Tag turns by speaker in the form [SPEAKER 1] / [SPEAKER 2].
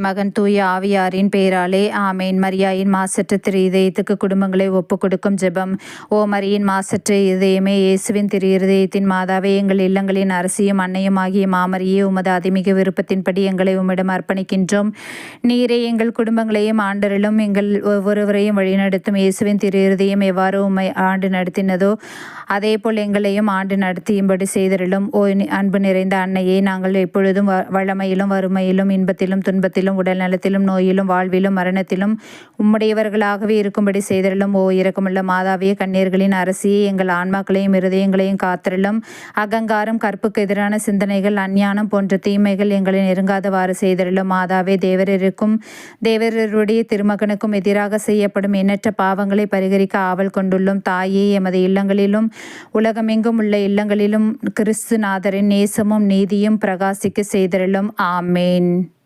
[SPEAKER 1] மகன் தூய ஆவியாரின் பெயராலே ஆமேன். மரியாயின் மாசற்ற திரு இதயத்துக்கு குடும்பங்களை ஒப்பு கொடுக்கும் ஜெபம். ஓ மரியின் மாசற்ற இதயமே இயேசுவின் திரு இருதயத்தின் மாதாவே எங்கள் இல்லங்களின் அரசியும் அன்னையும் ஆகிய மாமரியே உமது அதிமிக விருப்பத்தின்படி எங்களை உம்மிடம் அர்ப்பணிக்கின்றோம். நீரே எங்கள் குடும்பங்களையும் ஆண்டரிலும் எங்கள் ஒவ்வொருவரையும் வழிநடத்தும். இயேசுவின் திரு இருதயம் எவ்வாறு உம்மை ஆண்டு நடத்தினதோ அதேபோல் எங்களையும் ஆண்டு நடத்தியும்படி செய்தருளும். ஓ அன்பு நிறைந்த அன்னையே நாங்கள் எப்பொழுதும் வ- வளமையிலும் வறுமையிலும் இன்பத்திலும் துன்பத்திலும் உடல் நலத்திலும் நோயிலும் வாழ்விலும் மரணத்திலும் உம்முடையவர்களாகவே இருக்கும்படி செய்தரலும் ஓ இரக்கமுள்ள மாதாவிய கண்ணீர்களின் அரசியை எங்கள் ஆன்மாக்களையும் இருதயங்களையும் காத்திரலும் அகங்காரம் கற்புக்கு எதிரான சிந்தனைகள் அஞ்ஞானம் போன்ற தீமைகள் எங்களை நெருங்காதவாறு செய்தருளும். மாதாவே தேவரருக்கும் தேவரருடைய திருமகனுக்கும் எதிராக செய்யப்படும் எண்ணற்ற பாவங்களை பரிகரிக்க ஆவல் கொண்டுள்ளோம். தாயே எமது இல்லங்களிலும் உலகமெங்கும் உள்ள இல்லங்களிலும் கிறிஸ்துநாதரின் நேசமும் நீதியும் பிரகாசிக்க செய்தருளும். ஆமேன்.